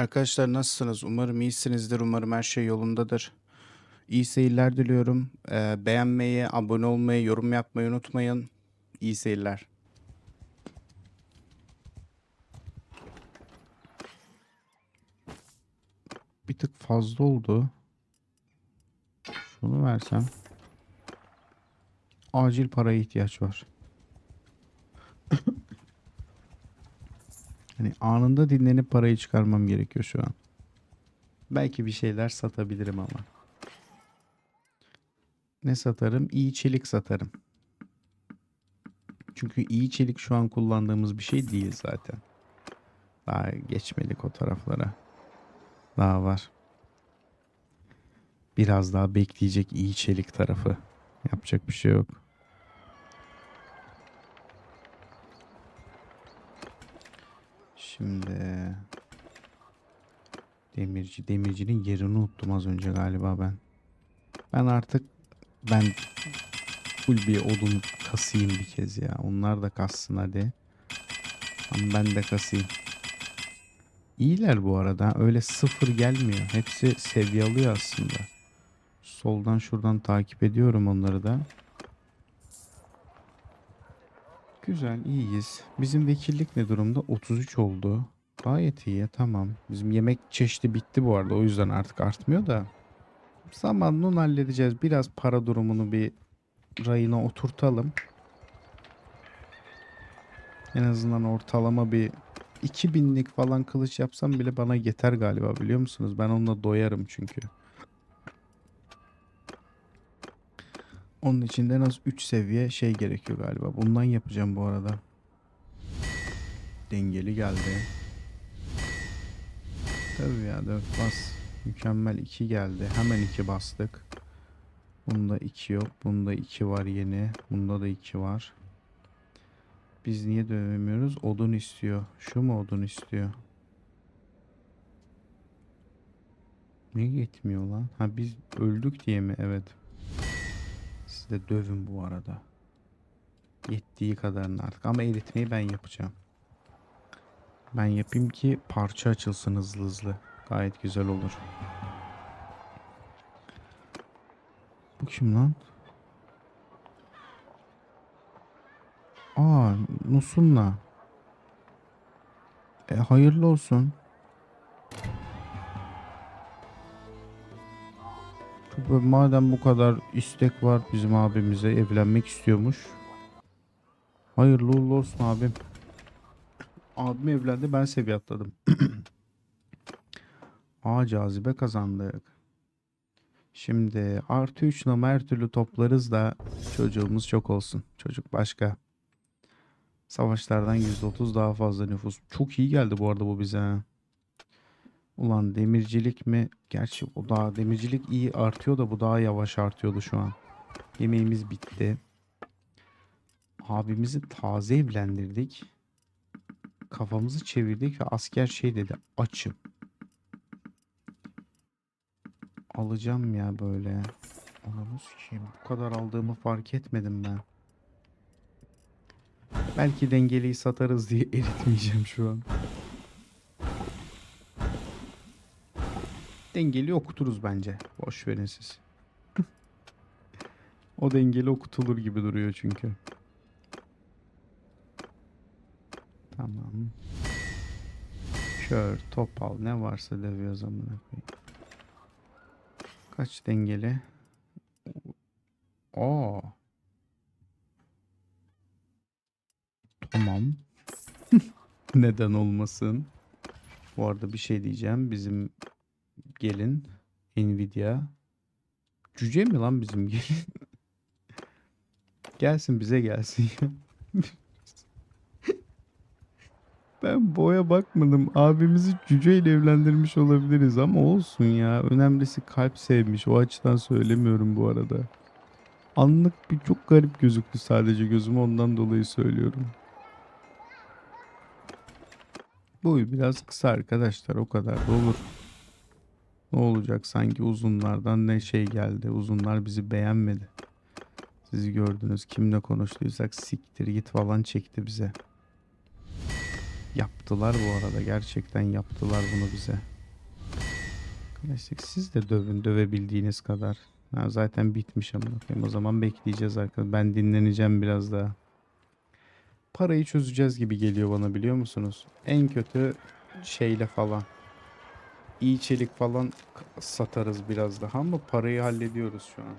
Arkadaşlar nasılsınız? Umarım iyisinizdir. Umarım her şey yolundadır. İyi seyirler diliyorum. Ee, beğenmeyi, abone olmayı, yorum yapmayı unutmayın. İyi seyirler. Bir tık fazla oldu. Şunu versem. Acil paraya ihtiyaç var. Hani anında dinlenip parayı çıkarmam gerekiyor şu an. Belki bir şeyler satabilirim ama. Ne satarım? İyi çelik satarım. Çünkü iyi çelik şu an kullandığımız bir şey değil zaten. Daha geçmedik o taraflara. Daha var. Biraz daha bekleyecek iyi çelik tarafı. Yapacak bir şey yok. Şimdi demirci demircinin yerini unuttum az önce galiba ben. Ben artık ben full bir odun kasayım bir kez ya. Onlar da kassın hadi. Ama ben de kasayım. İyiler bu arada. Öyle sıfır gelmiyor. Hepsi seviye alıyor aslında. Soldan şuradan takip ediyorum onları da. Güzel, iyiyiz. Bizim vekillik ne durumda? 33 oldu. Gayet iyi, tamam. Bizim yemek çeşidi bitti bu arada. O yüzden artık artmıyor da. Zamanla onu halledeceğiz. Biraz para durumunu bir rayına oturtalım. En azından ortalama bir 2000'lik falan kılıç yapsam bile bana yeter galiba biliyor musunuz? Ben onunla doyarım çünkü. Onun için de en az 3 seviye şey gerekiyor galiba. Bundan yapacağım bu arada. Dengeli geldi. Tabii ya 4 bas. Mükemmel 2 geldi. Hemen 2 bastık. Bunda 2 yok. Bunda 2 var yeni. Bunda da 2 var. Biz niye dövemiyoruz? Odun istiyor. Şu mu odun istiyor? Ne yetmiyor lan? Ha biz öldük diye mi? Evet. De dövün bu arada. Yettiği kadarını artık. Ama eritmeyi ben yapacağım. Ben yapayım ki parça açılsın hızlı hızlı. Gayet güzel olur. Bu kim lan? Aa, Nusunla. E, hayırlı olsun. Madem bu kadar istek var bizim abimize evlenmek istiyormuş. Hayırlı uğurlu olsun abim. Abim evlendi ben seviye atladım. Aa cazibe kazandık. Şimdi artı 3 nama her türlü toplarız da çocuğumuz çok olsun. Çocuk başka. Savaşlardan %30 daha fazla nüfus. Çok iyi geldi bu arada bu bize. Ulan demircilik mi? Gerçi o daha demircilik iyi artıyor da bu daha yavaş artıyordu şu an. Yemeğimiz bitti. Abimizi taze evlendirdik. Kafamızı çevirdik ve asker şey dedi. Açım. Alacağım ya böyle. Ananı sikeyim. Bu kadar aldığımı fark etmedim ben. Belki dengeliyi satarız diye eritmeyeceğim şu an. Dengeli okuturuz bence. Boş verin siz. o dengeli okutulur gibi duruyor çünkü. Tamam. Kör, topal ne varsa dövüyoruz amına koyayım. Kaç dengeli? Aa. Tamam. Neden olmasın? Bu arada bir şey diyeceğim. Bizim gelin Nvidia. Cüce mi lan bizim gelin? gelsin bize gelsin ya. ben boya bakmadım. Abimizi cüceyle evlendirmiş olabiliriz ama olsun ya. Önemlisi kalp sevmiş. O açıdan söylemiyorum bu arada. Anlık bir çok garip gözüktü sadece gözüme ondan dolayı söylüyorum. Boyu biraz kısa arkadaşlar o kadar da olur. Ne olacak sanki uzunlardan ne şey geldi. Uzunlar bizi beğenmedi. Siz gördünüz kimle konuştuysak siktir git falan çekti bize. Yaptılar bu arada. Gerçekten yaptılar bunu bize. Klasik siz de dövün dövebildiğiniz kadar. Ha, zaten bitmiş koyayım. O zaman bekleyeceğiz arkadaşlar. Ben dinleneceğim biraz daha. Parayı çözeceğiz gibi geliyor bana biliyor musunuz? En kötü şeyle falan. İyi çelik falan satarız biraz daha ama parayı hallediyoruz şu an.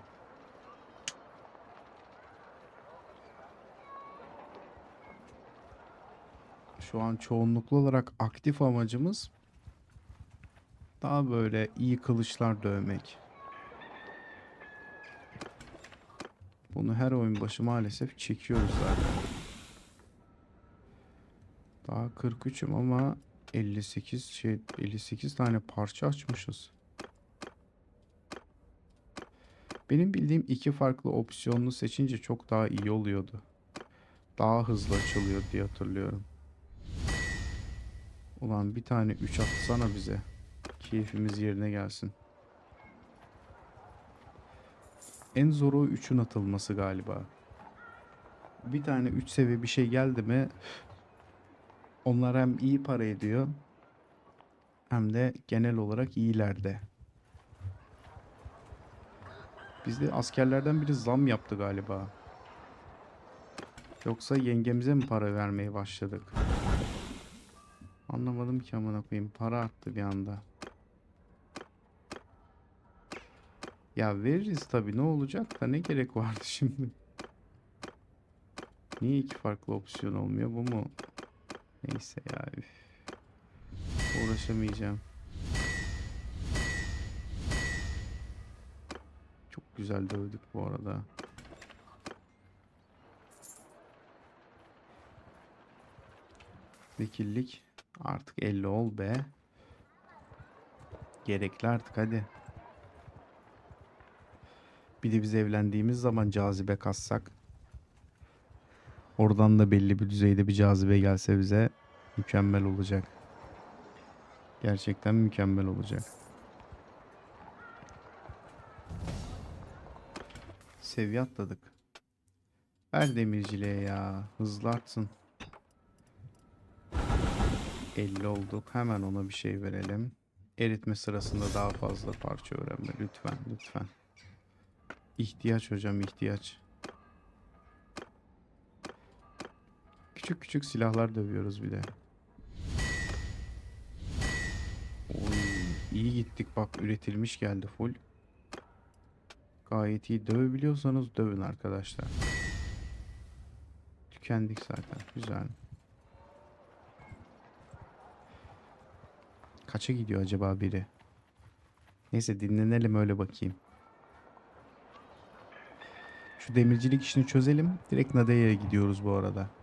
Şu an çoğunluklu olarak aktif amacımız daha böyle iyi kılıçlar dövmek. Bunu her oyun başı maalesef çekiyoruz zaten. Daha 43'üm ama 58 şey 58 tane parça açmışız. Benim bildiğim iki farklı opsiyonlu seçince çok daha iyi oluyordu. Daha hızlı açılıyor diye hatırlıyorum. Ulan bir tane 3 atsana bize. Keyfimiz yerine gelsin. En zoru 3'ün atılması galiba. Bir tane 3 seviye bir şey geldi mi onlar hem iyi para ediyor hem de genel olarak iyilerde. Bizde askerlerden biri zam yaptı galiba. Yoksa yengemize mi para vermeye başladık? Anlamadım ki amına koyayım. Para arttı bir anda. Ya veririz tabii ne olacak da ne gerek vardı şimdi? Niye iki farklı opsiyon olmuyor bu mu? Neyse ya üf. Uğraşamayacağım. Çok güzel dövdük bu arada. Vekillik artık 50 ol be. Gerekli artık hadi. Bir de biz evlendiğimiz zaman cazibe kassak. Oradan da belli bir düzeyde bir cazibe gelse bize mükemmel olacak. Gerçekten mükemmel olacak. Seviye atladık. Ver demirciliğe ya. Hızlı artsın. 50 olduk. Hemen ona bir şey verelim. Eritme sırasında daha fazla parça öğrenme. Lütfen, lütfen. İhtiyaç hocam, ihtiyaç. Küçük küçük silahlar dövüyoruz bir de. Oy, iyi gittik bak üretilmiş geldi full. Gayet iyi dövebiliyorsanız dövün arkadaşlar. Tükendik zaten. Güzel. Kaça gidiyor acaba biri? Neyse dinlenelim öyle bakayım. Şu demircilik işini çözelim. Direkt Nadea'ya gidiyoruz bu arada.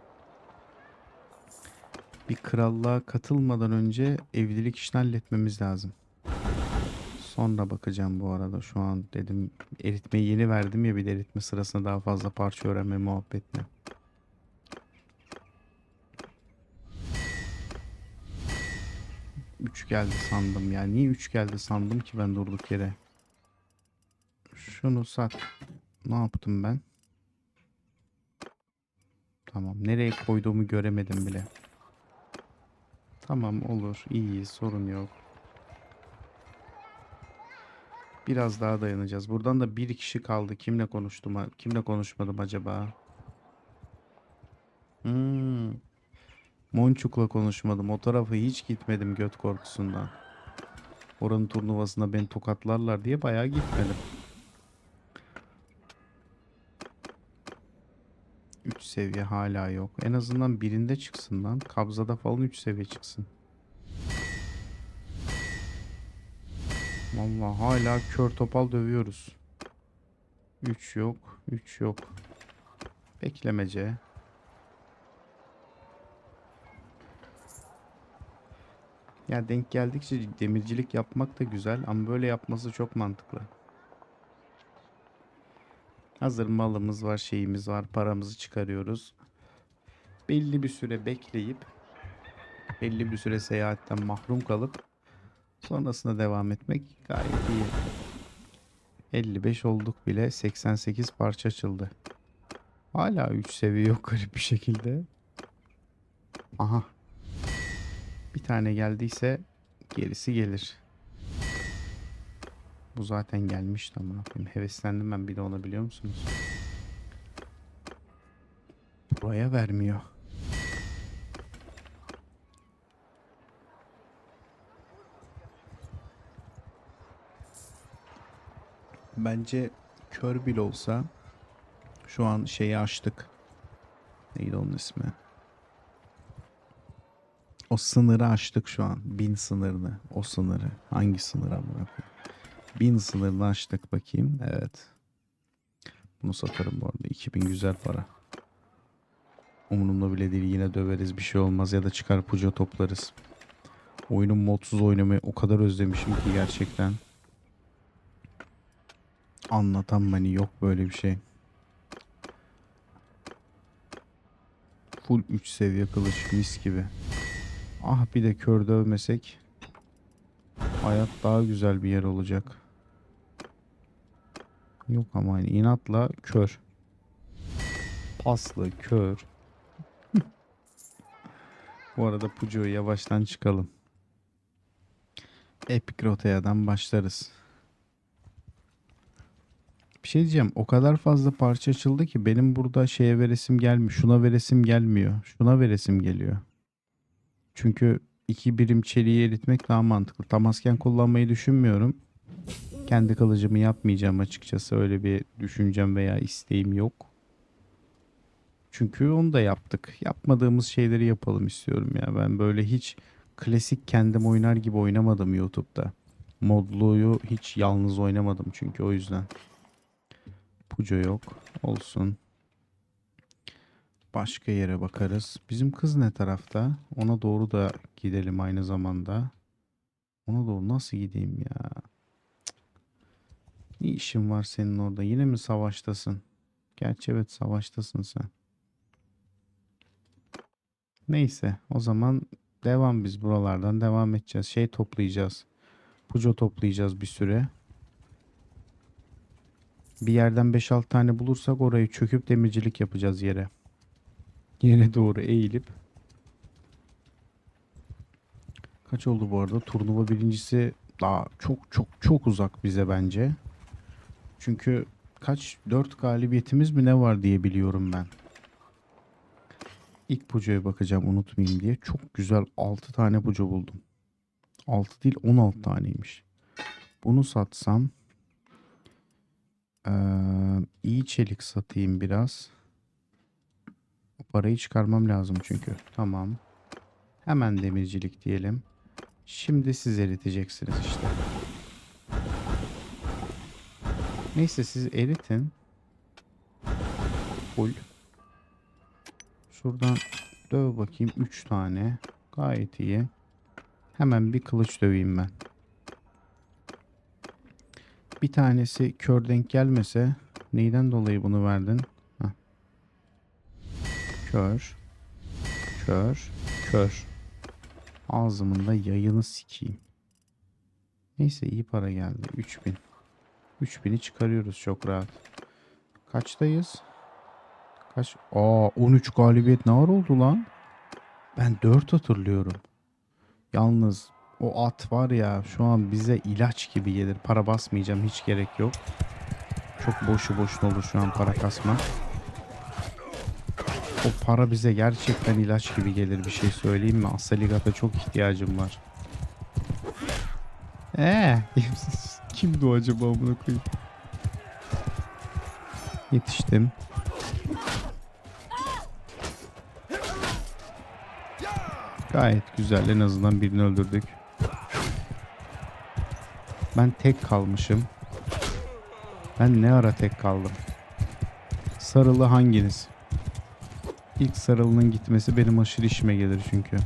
Bir krallığa katılmadan önce evlilik işini halletmemiz lazım. Sonra bakacağım bu arada. Şu an dedim eritmeyi yeni verdim ya bir de eritme sırasında daha fazla parça öğrenme muhabbetine. Üç geldi sandım ya. Niye üç geldi sandım ki ben durduk yere. Şunu sat. Ne yaptım ben? Tamam. Nereye koyduğumu göremedim bile. Tamam olur. İyi. Sorun yok. Biraz daha dayanacağız. Buradan da bir kişi kaldı. Kimle konuştum? Kimle konuşmadım acaba? Hmm. Monçuk'la konuşmadım. O tarafa hiç gitmedim göt korkusundan. Oranın turnuvasında beni tokatlarlar diye bayağı gitmedim. 3 seviye hala yok. En azından birinde çıksın lan. Kabzada falan 3 seviye çıksın. Vallahi hala kör topal dövüyoruz. 3 yok. 3 yok. Beklemece. Ya denk geldikçe demircilik yapmak da güzel ama böyle yapması çok mantıklı. Hazır malımız var, şeyimiz var, paramızı çıkarıyoruz. Belli bir süre bekleyip belli bir süre seyahatten mahrum kalıp sonrasında devam etmek gayet iyi. 55 olduk bile 88 parça açıldı. Hala 3 seviye yok garip bir şekilde. Aha. Bir tane geldiyse gerisi gelir. Bu zaten gelmişti ama. Heveslendim ben bir de ona biliyor musunuz? Buraya vermiyor. Bence kör bile olsa şu an şeyi açtık. Neydi onun ismi? O sınırı açtık şu an. Bin sınırını. O sınırı. Hangi sınır amına koyayım? Bin sınırını açtık bakayım. Evet. Bunu satarım bu arada. 2000 güzel para. Umurumda bile değil. Yine döveriz. Bir şey olmaz. Ya da çıkar puca toplarız. Oyunun modsuz oynamayı o kadar özlemişim ki gerçekten. Anlatan beni yok böyle bir şey. Full 3 seviye kılıç mis gibi. Ah bir de kör dövmesek hayat daha güzel bir yer olacak. Yok ama hani inatla kör. Paslı kör. Bu arada Pujo'yu yavaştan çıkalım. Epic Rotea'dan başlarız. Bir şey diyeceğim. O kadar fazla parça açıldı ki benim burada şeye veresim gelmiyor. Şuna veresim gelmiyor. Şuna veresim geliyor. Çünkü iki birim çeliği eritmek daha mantıklı. Tamasken kullanmayı düşünmüyorum. Kendi kılıcımı yapmayacağım açıkçası. Öyle bir düşüncem veya isteğim yok. Çünkü onu da yaptık. Yapmadığımız şeyleri yapalım istiyorum ya. Ben böyle hiç klasik kendim oynar gibi oynamadım YouTube'da. Modluyu hiç yalnız oynamadım çünkü o yüzden. Puco yok. Olsun. Başka yere bakarız. Bizim kız ne tarafta? Ona doğru da gidelim aynı zamanda. Ona doğru nasıl gideyim ya? Ne işin var senin orada? Yine mi savaştasın? Gerçi evet savaştasın sen. Neyse o zaman devam biz buralardan devam edeceğiz. Şey toplayacağız. Puco toplayacağız bir süre. Bir yerden 5-6 tane bulursak orayı çöküp demircilik yapacağız yere. Yere doğru eğilip. Kaç oldu bu arada? Turnuva birincisi daha çok çok çok uzak bize bence. Çünkü kaç 4 galibiyetimiz mi ne var diye biliyorum ben. İlk pucoya bakacağım unutmayayım diye. Çok güzel 6 tane puco buldum. 6 değil 16 taneymiş. Bunu satsam ee, iyi çelik satayım biraz. Parayı çıkarmam lazım çünkü. Tamam. Hemen demircilik diyelim. Şimdi siz eriteceksiniz işte. Neyse siz eritin. Full. Şuradan döv bakayım 3 tane. Gayet iyi. Hemen bir kılıç döveyim ben. Bir tanesi kör denk gelmese neyden dolayı bunu verdin? Kör. Kör. Kör. Ağzımın da yayını sikeyim. Neyse iyi para geldi. 3000. 3000'i çıkarıyoruz çok rahat. Kaçtayız? Kaç? Aa 13 galibiyet ne var oldu lan? Ben 4 hatırlıyorum. Yalnız o at var ya şu an bize ilaç gibi gelir. Para basmayacağım hiç gerek yok. Çok boşu boşuna olur şu an para kasma. O para bize gerçekten ilaç gibi gelir bir şey söyleyeyim mi? Asaligata çok ihtiyacım var. Eee kimdi o acaba bunu koyayım? Yetiştim. Gayet güzel en azından birini öldürdük. Ben tek kalmışım. Ben ne ara tek kaldım? Sarılı hanginiz? İlk sarılının gitmesi benim aşırı işime gelir çünkü.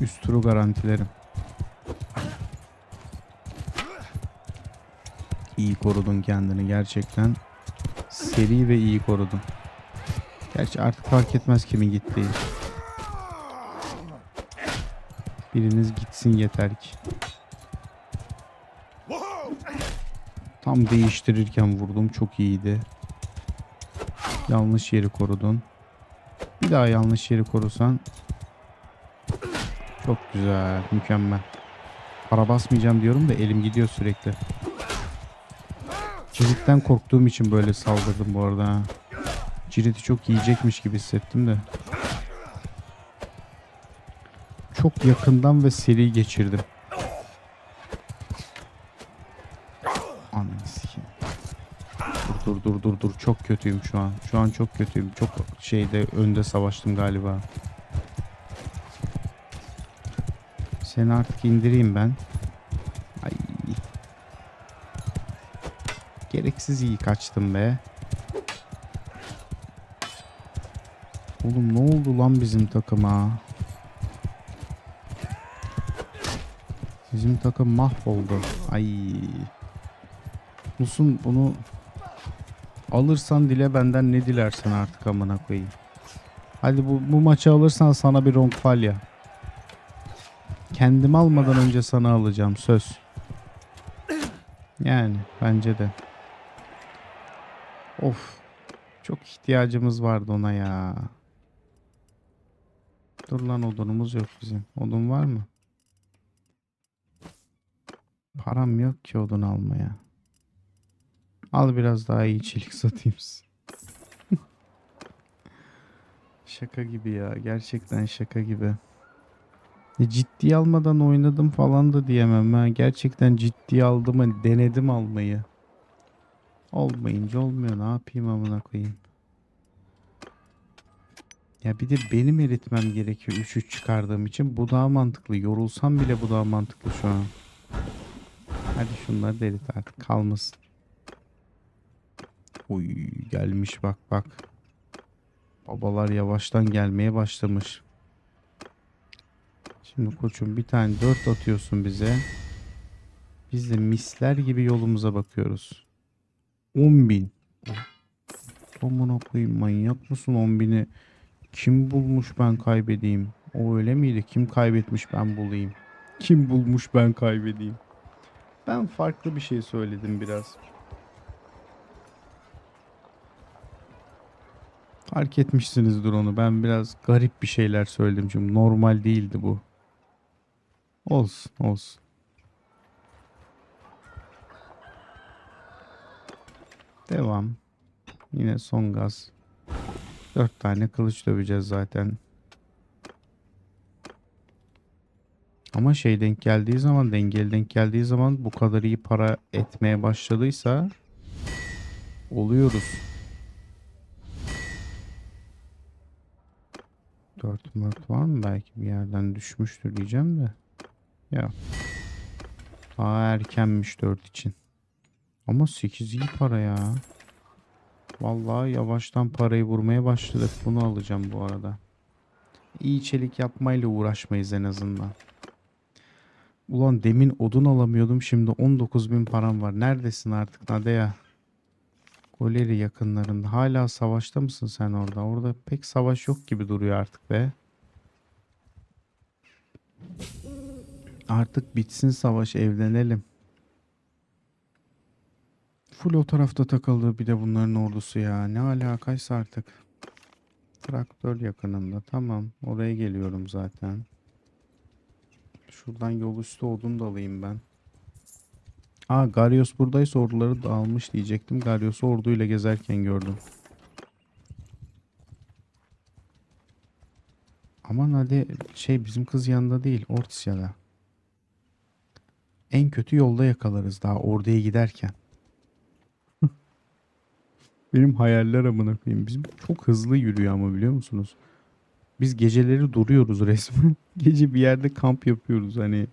Üst turu garantilerim. İyi korudun kendini gerçekten. Seri ve iyi korudun. Gerçi artık fark etmez kimin gittiği. Biriniz gitsin yeter ki. Tam değiştirirken vurdum. Çok iyiydi. Yanlış yeri korudun. Bir daha yanlış yeri korusan Çok güzel. Mükemmel. Para basmayacağım diyorum da elim gidiyor sürekli. Cirit'ten korktuğum için böyle saldırdım bu arada. Cirit'i çok yiyecekmiş gibi hissettim de. Çok yakından ve seri geçirdim. Ananı sikeyim. Dur dur çok kötüyüm şu an. Şu an çok kötüyüm. Çok şeyde önde savaştım galiba. Seni artık indireyim ben. Ay. Gereksiz iyi kaçtım be. Oğlum ne oldu lan bizim takıma? Bizim takım mahvoldu. Ay. Musun bunu alırsan dile benden ne dilersen artık amına koyayım. Hadi bu, bu maçı alırsan sana bir Ronkfalya. Kendim almadan önce sana alacağım söz. Yani bence de. Of. Çok ihtiyacımız vardı ona ya. Dur lan odunumuz yok bizim. Odun var mı? Param yok ki odun almaya. Al biraz daha iyi çelik satayım şaka gibi ya. Gerçekten şaka gibi. E, ciddiye almadan oynadım falan da diyemem ha. Gerçekten ciddiye aldım denedim almayı. Olmayınca olmuyor. Ne yapayım amına koyayım. Ya bir de benim eritmem gerekiyor 3-3 çıkardığım için. Bu daha mantıklı. Yorulsam bile bu daha mantıklı şu an. Hadi şunları da artık. Kalmasın. Uy gelmiş bak bak. Babalar yavaştan gelmeye başlamış. Şimdi koçum bir tane dört atıyorsun bize. Biz de misler gibi yolumuza bakıyoruz. 10 bin. Aman koyayım manyak mısın 10 bini? Kim bulmuş ben kaybedeyim? O öyle miydi? Kim kaybetmiş ben bulayım? Kim bulmuş ben kaybedeyim? Ben farklı bir şey söyledim biraz. Fark etmişsinizdir onu. Ben biraz garip bir şeyler söyledim çünkü normal değildi bu. Olsun, olsun. Devam. Yine son gaz. Dört tane kılıç döveceğiz zaten. Ama şey denk geldiği zaman, dengeli denk geldiği zaman bu kadar iyi para etmeye başladıysa oluyoruz. 4 mört var mı? Belki bir yerden düşmüştür diyeceğim de. Ya. Daha erkenmiş 4 için. Ama 8 iyi para ya. Vallahi yavaştan parayı vurmaya başladık. Bunu alacağım bu arada. İyi çelik yapmayla uğraşmayız en azından. Ulan demin odun alamıyordum. Şimdi 19 bin param var. Neredesin artık Nadeya? Goleri yakınlarında. Hala savaşta mısın sen orada? Orada pek savaş yok gibi duruyor artık be. Artık bitsin savaş evlenelim. Full o tarafta takıldı bir de bunların ordusu ya. Ne alakaysa artık. Traktör yakınında. Tamam. Oraya geliyorum zaten. Şuradan yol üstü odun da alayım ben. Aa Garyos buradaysa orduları dağılmış diyecektim. Garyos'u orduyla gezerken gördüm. Aman hadi şey bizim kız yanında değil. Ortisya'da. En kötü yolda yakalarız daha orduya giderken. Benim hayaller amına koyayım. Bizim çok hızlı yürüyor ama biliyor musunuz? Biz geceleri duruyoruz resmen. Gece bir yerde kamp yapıyoruz hani.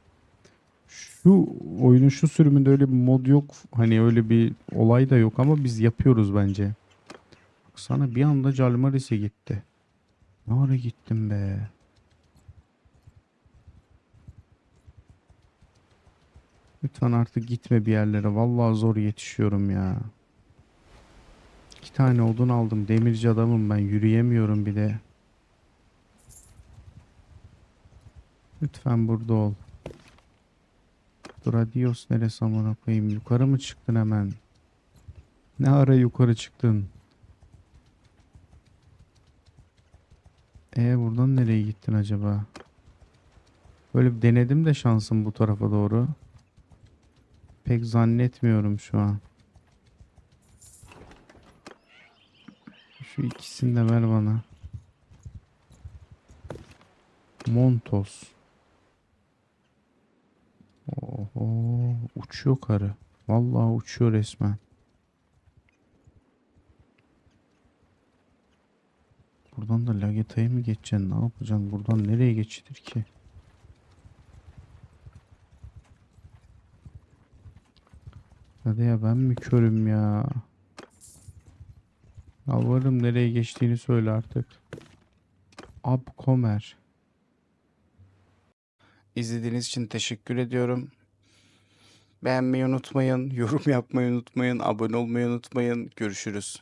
Şu oyunun şu sürümünde öyle bir mod yok. Hani öyle bir olay da yok ama biz yapıyoruz bence. Sana bir anda Calmaris'e gitti. Ne ara gittim be. Lütfen artık gitme bir yerlere. Vallahi zor yetişiyorum ya. İki tane odun aldım. Demirci adamım ben. Yürüyemiyorum bir de. Lütfen burada ol. Dur neresi amına koyayım. Yukarı mı çıktın hemen? Ne ara yukarı çıktın? E buradan nereye gittin acaba? Böyle bir denedim de şansım bu tarafa doğru. Pek zannetmiyorum şu an. Şu ikisini de ver bana. Montos. Oho, uçuyor karı. Vallahi uçuyor resmen. Buradan da Lageta'ya mı geçeceksin? Ne yapacaksın? Buradan nereye geçilir ki? Hadi ya ben mi körüm ya? Yalvarırım nereye geçtiğini söyle artık. Abkomer. İzlediğiniz için teşekkür ediyorum. Beğenmeyi unutmayın, yorum yapmayı unutmayın, abone olmayı unutmayın. Görüşürüz.